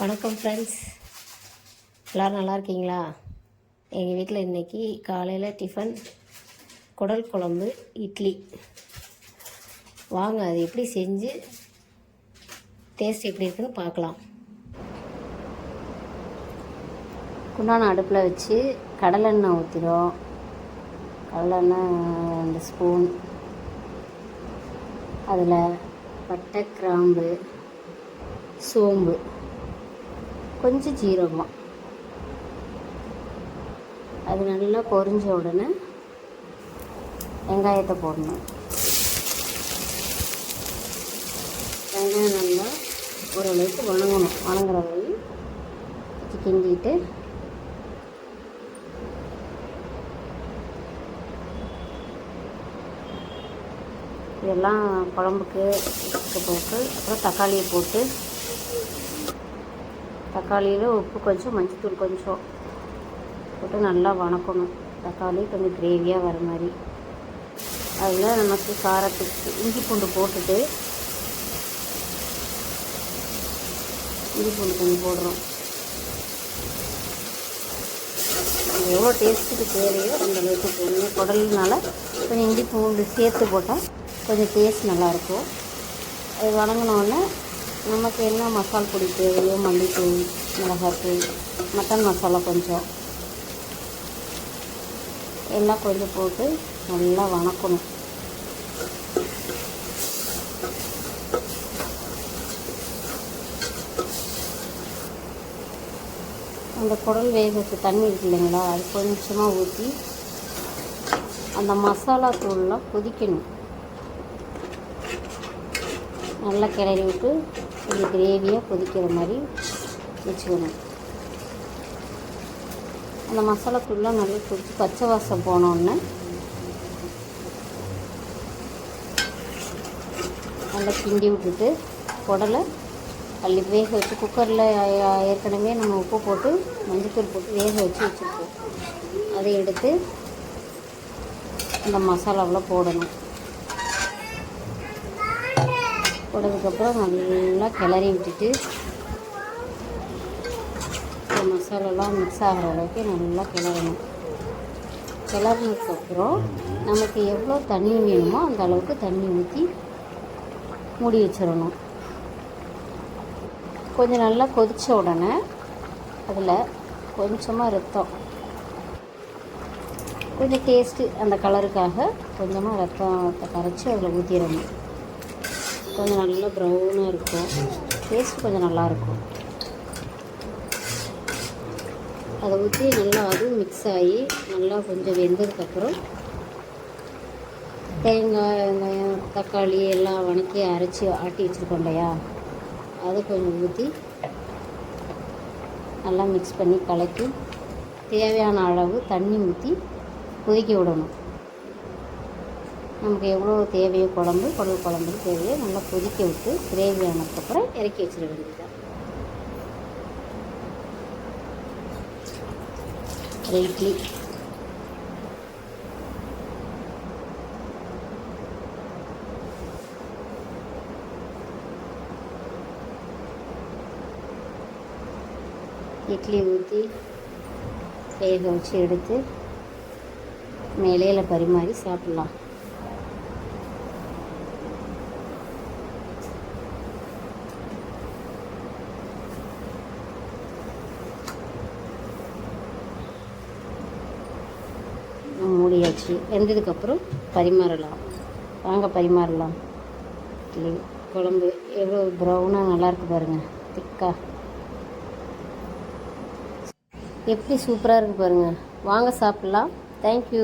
வணக்கம் ஃப்ரெண்ட்ஸ் எல்லோரும் நல்லா இருக்கீங்களா? எங்கள் வீட்டில் இன்றைக்கி காலையில் டிஃபன் குடல் குழம்பு இட்லி. வாங்க அது எப்படி செஞ்சு டேஸ்ட் எப்படி இருக்குன்னு பார்க்கலாம். குண்டான அடுப்பில் வச்சு கடலெண்ணெய் ஊற்றிடும் கடலெண்ணெய் ரெண்டு ஸ்பூன் அதில் பட்டை கிராம்பு சோம்பு. கொஞ்சம் ஜீரகம். அது நல்லா பொரிஞ்ச உடனே வெங்காயத்தை போடணும். வெங்காயம் நல்லா ஓரளவுக்கு வணங்கணும். வணங்குற வரையும் கிண்டிட்டு இதெல்லாம் குழம்புக்கு போட்டு அப்புறம் தக்காளியை போட்டு தக்காளியில் உப்பு கொஞ்சம் மஞ்சத்தூள் கொஞ்சம். போட்டு நல்லா வணக்கணும். தக்காளி கொஞ்சம் கிரேவியாக வர மாதிரி. அதில் நமக்கு காரத்துக்கு இஞ்சி பூண்டு போட்டுட்டு இஞ்சி பூண்டு கொஞ்சம் போடுறோம். எவ்வளோ டேஸ்ட்டுக்கு தேவையோ அந்த அளவுக்கு போடணும். குடல்னால கொஞ்சம் இஞ்சி பூண்டு சேர்த்து போட்டால் கொஞ்சம் டேஸ்ட் நல்லாயிருக்கும் அது வணங்கினோடனே நமக்கு என்ன மசால் பொடி தேவையோ மல்லித்தூள் மிளகாத்தூள் மட்டன் மசாலா கொஞ்சம். எல்லாம் கொஞ்சம் போட்டு நல்லா வணக்கணும். அந்த குடல் வேகத்து தண்ணி இருக்கு இல்லைங்களா அது கொஞ்சமாக ஊற்றி அந்த மசாலா தூள்லாம் கொதிக்கணும். நல்லா கிளறி விட்டு கொஞ்சம் கிரேவியாக கொதிக்கிற மாதிரி வச்சுக்கணும். அந்த மசாலா தூள்லாம் நல்லா கொதித்து பச்சை வாசம் போனோடனே நல்லா கிண்டி விட்டுட்டு குடலை அள்ளி வேக வச்சு குக்கரில் ஏற்கனவே நம்ம உப்பு போட்டு மஞ்சத்தூள் போட்டு வேக வச்சு வச்சுருக்கோம். அதை எடுத்து அந்த மசாலாவில் போடணும். போட்டதுக்கப்புறம் நல்லா கிளறி விட்டுட்டு மசாலாலாம் மிக்ஸ் ஆகிற அளவுக்கு நல்லா கிளறணும். கிளறினதுக்கப்புறம் நமக்கு எவ்வளோ தண்ணி வேணுமோ அந்த அளவுக்கு தண்ணி ஊற்றி மூடி வச்சிடணும். கொஞ்சம் நல்லா கொதித்த உடனே அதில் கொஞ்சமாக ரத்தம். கொஞ்சம் டேஸ்ட்டு அந்த கலருக்காக கொஞ்சமாக ரத்தத்தை கரைச்சி அதில் ஊற்றிடணும் கொஞ்சம் நல்லா ப்ரௌனாக இருக்கும். டேஸ்ட் கொஞ்சம் நல்லாயிருக்கும் அதை ஊற்றி நல்லா அதுவும் மிக்ஸ் ஆகி நல்லா கொஞ்சம் வெந்ததுக்கப்புறம் தேங்காய் வெங்காயம் தக்காளி எல்லாம் வணக்கி அரைச்சி ஆட்டி வச்சுருக்கோம் இல்லையா? அதை கொஞ்சம் ஊற்றி நல்லா மிக்ஸ் பண்ணி கலக்கி தேவையான அளவு தண்ணி ஊற்றி கொதிக்க விடணும். நமக்கு எவ்வளோ தேவையோ குழம்பு குடல் குழம்புக்கு தேவையோ நல்லா கொதிக்க விட்டு கிரேவி ஆனதுக்கப்புறம் இறக்கி வச்சிட வேண்டியதுதான் இட்லி. இட்லி ஊற்றி வேக வச்சு எடுத்து மேலையில் பரிமாறி சாப்பிட்லாம். மூடியாச்சு. வெந்ததுக்கப்புறம் பரிமாறலாம். வாங்க பரிமாறலாம். இட்லி குழம்பு எவ்வளோ ப்ரௌனாக நல்லாயிருக்கு பாருங்கள் திக்காக எப்படி சூப்பராக இருக்குது பாருங்கள் வாங்க சாப்பிட்லாம். தேங்க்யூ